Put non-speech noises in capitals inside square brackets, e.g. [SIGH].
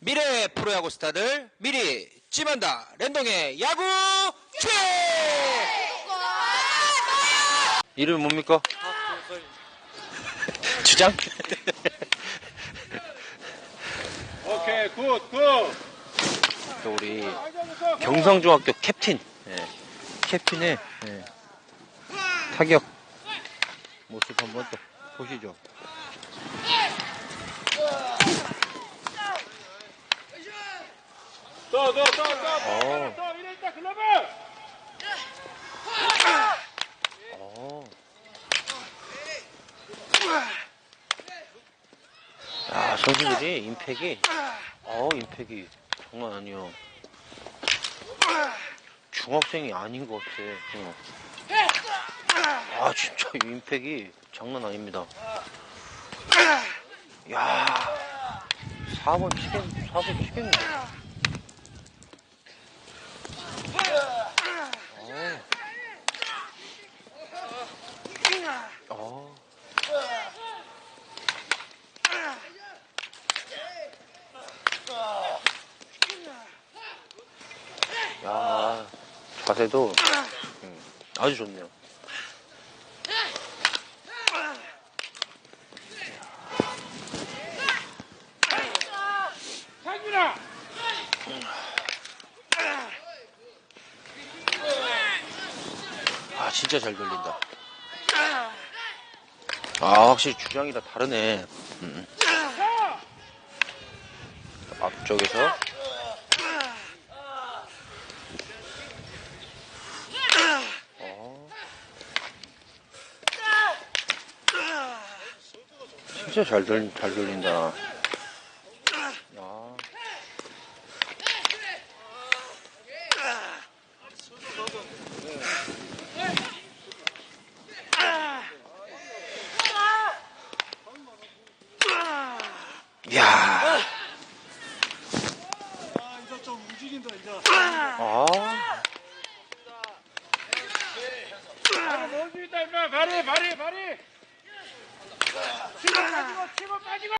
미래 프로야구 스타들 미리 찜한다 랜동의 야구 최 이름이 뭡니까? [LAUGHS] 주장? 오케이 굿 굿. 또 우리 경성중학교 캡틴 예. 캡틴의 예. 타격 모습 한번 또 보시죠 어. 어. 야, 선수들이 임팩이, 어, 임팩이 장난 아니야. 중학생이 아닌 것 같아. 어. 아, 진짜 이 임팩이 장난 아닙니다. 야, 4번 치겠, 4번 치겠네. 어. 어. 야, 자세도 음, 아주 좋네요. 아, 진짜 잘 돌린다. 아, 확실히 주장이라 다르네. 음. 앞쪽에서. 어. 진짜 잘, 돌, 잘 돌린다. 야. 야. 아 이제 좀 움직인다 이제. 아. 수 있다 임마 발이 발이 발이. 치고 빠지고 치고 빠지고.